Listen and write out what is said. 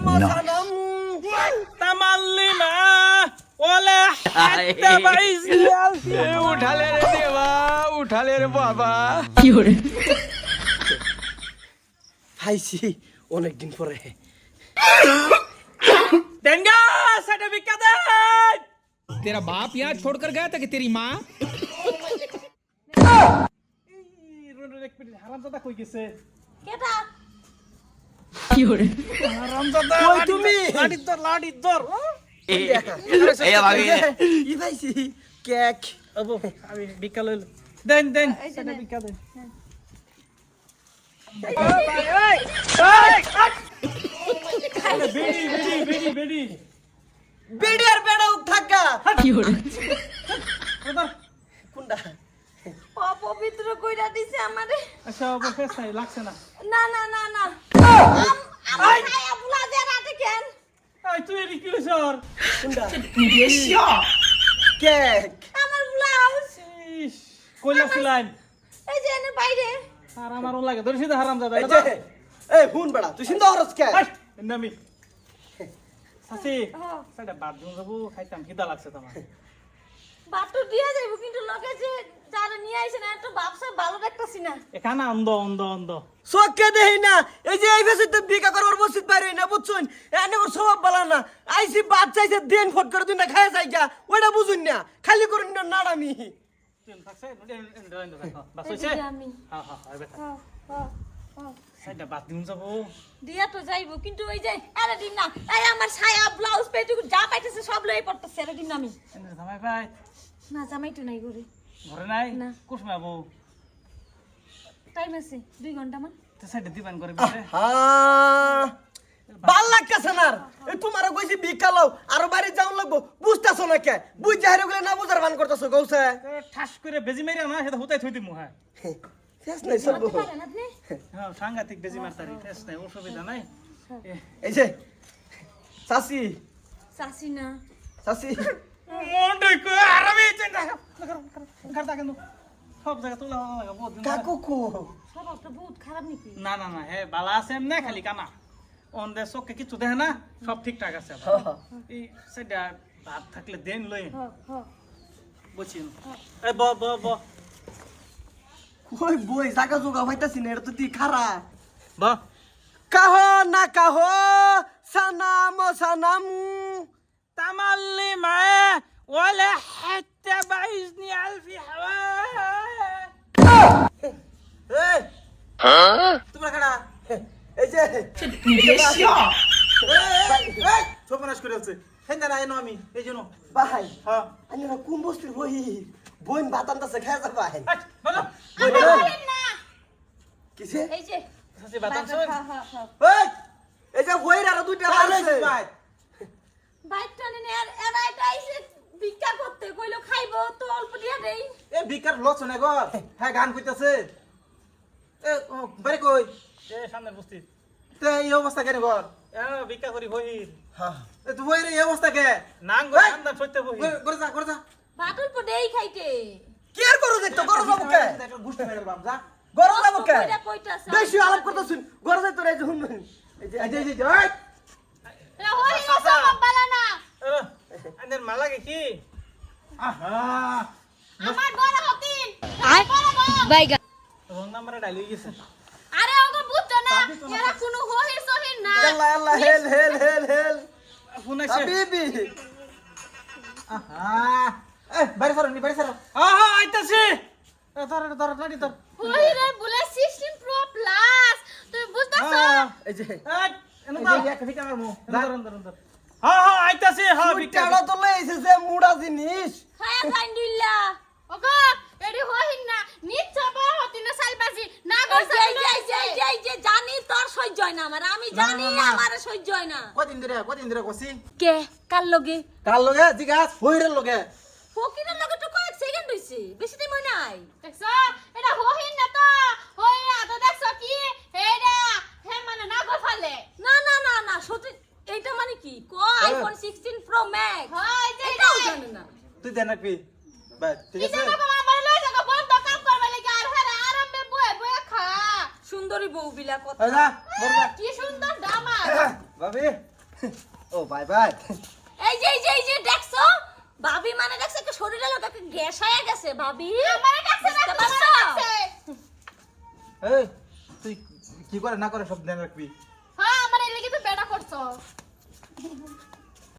সালাম তামাল্লিমা ওয়ালা হাত্তা বাইজনি আলফি উঠালে রে দেবা উঠালে রে বাবা হাইছি অনেকদিন পরে দেঙ্গা সেটা বিকা দে तेरा बाप यहाँ छोड़कर गया था कि तेरी माँ হারামজাদা কই গেছে কেটা হারামজাদা কই তুমি? লাড়ির দর লাড়ির দর এই ভাবি ই পাইছি কেক আবু আমি বিকা দেন দেন সেটা বিকা দেন বেডি বেডি বেডি বেডি বেড়ি আর বেড়া উঠ থাকা ওদার কোনটা অপবিত্র কইরা দিছে আমারে আচ্ছা আবু লাগছে না না না না না তুই এরি কি হইছর কোনটা? কেক। আমার ব্লাউজ। কইলা ছিলাম এই যে এনে বাইরে। আর আমার ও লাগে ধরিস হারামজাদা এই যে এই হুন বেড়া তুই চিন্তা করছ কে? নামি সাসি। সেটা বাথরুম যাব খাইতাম খিদা লাগছে তোমার। বাটু দিয়া যাইব কিন্তু লগে যে যারা নিয়ে আইছে না একটা ব্যবসা ভালো দেখতাছি না। এখানে অন্ধ অন্ধ অন্ধ। চোখকে দেই না। এই যে এই ফেসে বিকা করবার মসজিদ বাইরে না বুঝছুন? এনে ওর স্বভাব বলা না। আইসি বাদ চাইছে দেন ফট করে তুই না খায় যাই গা। ওইটা বুঝুন না। খালি করুন না আমি হ্যাঁ হ্যাঁ হ্যাঁ। সাইডটা বাথরুম যাব। দিয়া তো যাইবো কিন্তু ওই যে আরে দিন না এই আমার ছায়া ব্লাউজ পেটুকু যা পাইতেছে সব লই পড়তেছে আরে দিন না আমি ভাই। না জামাই তো নাই করে ঘরে নাই? না। কুসমা বউ। টাইম আছে দুই ঘণ্টা মান তো সাইডে দিবান করে বিলে ভালো লাগতেছে না। এই তোমার কইছি বিকা লও আর বাড়ি যাও লাগবো। বুঝতাছো না কে? বুঝ যাই গেলে না বুঝার ভান করতেছো গৌসে। ঠাস করে বেজি মারিয়া না সেটা হুতাই থই দিমু হ্যাঁ। শেষ নাই সব। হ্যাঁ সাংঘাতিক বেজি মারতারি টেস্ট নাই অসুবিধা নাই। এ, এই যে চাচি। চাচি না। চাচি। না না না হে বালা আছে এমনি খালি কানা। চোখে কিছু দেখে না সব ঠিকঠাক আছে এই সেটা ভাত থাকলে দেন লই হ হ ব ব ব। কই বই জাগা জোগা হইতাছি না এটা তো তুই খারা। ব। কাহ না কাহ সানাম সানাম। ولا حتى بعزني ألفي حوا এই তোমরা খাড়া এই যে সর্বনাশ করে আছে হেন্দা না এনো আমি এই জন্য ভাই হ্যাঁ আমি না কোন বস্তির বই বইন বাতান তাছে খায় যা ভাই বলো আমার বলেন না কিসে এই যে সাসি বাতান শুন হ্যাঁ হ্যাঁ হ্যাঁ এই এই যে বইর আর দুইটা আছে দেই এ বিকার লস না গো হ্যাঁ গান কইতাছে এ বাড়ি কই এ সামনে বস্তি তে এই অবস্থা কেন ঘর এ ভিক্ষা করি বহির এ তুই এই অবস্থা কে নাং গো এই! সইতে বহির করে- করে যা করে যা বাটুল পো দেই খাইতে কি আর করো দেখতো করো যাব কে একটা গুষ্টি মেরে বাম যা গরম যাব কে বেশি আলাপ করতেছুন ঘরে যাই তোরা এই যে হুন এই যে এই যে এই যে, হই গেছে বালা না আন্দের মালাগে কি আহা আমার বড় হতিন বড় বড় বাইগা রং নাম্বারে ডাইল হয়ে গেছে। আরে ওগো বুঝছ না এরা কোনো হহির সহির না। আল্লাহ আল্লাহ হেল হেল হেল হেল। ফোন আইছে হাবিবি আহা। এ বাড়ি সরো নি বাড়ি সরো। হ্যাঁ হ্যাঁ আইতাছে। এ ধর ধর লাড়ি ধর। হহিরের বলে 16 প্রো প্লাস তুমি বুঝতাছো? হ্যাঁ এই যে। এই এনে এই দাও যে একটা ফিটা ধর ধর ধর। হ্যাঁ হ্যাঁ আইতাছে। হ্যাঁ টাড়া তো লইছে যে মুড়া জিনিস। খায়া খাইন্দিল্লা ওগো এডি হহির না নিচ্ছ বড় হতিন সালবাজি না গো যাই যাই যাই যাই যে জানি তোর সহ্য হয় না আমার আমি জানি আমার সহ্য হয় না। কদিন ধরে কদিন ধরে কষি কে? কার লগে? কার লগে? জিগাস হইরের লগে। ফকিরের লগে তো কয়েক সেকেন্ড হইছে বেশি টাইম হয় নাই। দেখছ এটা হহিন না তো হইরা তো দেখছ কি? হেডা হে মানে না গো ফালে। না না না না সত্যি এইটা মানে কি? কো আইফোন 16 প্রো ম্যাক্স হয় যে এটাও জানে না। তুই দেন রাখবি বাই ঠিক আছে সুন্দরী বউ বিলা কথা। এই যা বড় যা কি সুন্দর ভাবি। ও বাই বাই। এই যে এই যে এই যে দেখছ? ভাবি মানে দেখছ একটা শরীরে লোক একটা গ্যাস হয়ে গেছে ভাবি। আমারে এই তুই কি করে না করে সব ধ্যান রাখবি? হ্যাঁ আমার এই লাগি তো বেটা করছ।